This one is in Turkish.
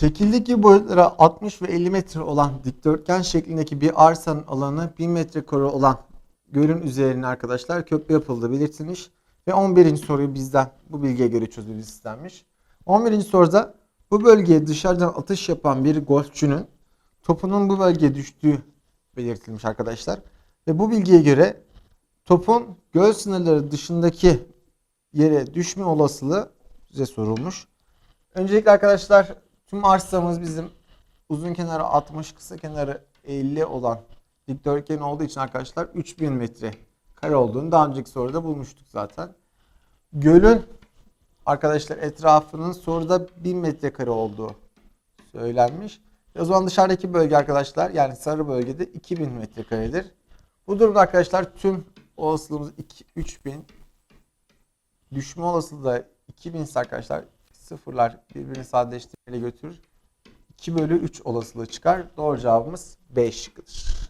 Şekildeki boyutları 60 ve 50 metre olan dikdörtgen şeklindeki bir arsanın alanı 1000 metrekare olan gölün üzerine arkadaşlar köprü yapıldığı belirtilmiş. Ve 11. soruyu bizden bu bilgiye göre çözülmesi istenmiş. 11. soruda bu bölgeye dışarıdan atış yapan bir golfçünün topunun bu bölgeye düştüğü belirtilmiş arkadaşlar. Ve bu bilgiye göre topun göl sınırları dışındaki yere düşme olasılığı size sorulmuş. Öncelikle arkadaşlar tüm arsamız bizim uzun kenarı 60, kısa kenarı 50 olan dikdörtgen olduğu için arkadaşlar 3000 metre kare olduğunu daha önceki soruda bulmuştuk zaten. Gölün arkadaşlar etrafının soruda 1000 metrekare olduğu söylenmiş. O zaman dışarıdaki bölge arkadaşlar yani sarı bölgede 2000 metrekaredir. Bu durumda arkadaşlar tüm olasılığımız 2, 3000 düşme olasılığı da 2000 ise arkadaşlar sıfırlar birbirini sadeleştirmeyle götürür. 2 bölü 3 olasılığı çıkar. Doğru cevabımız B şıkkıdır.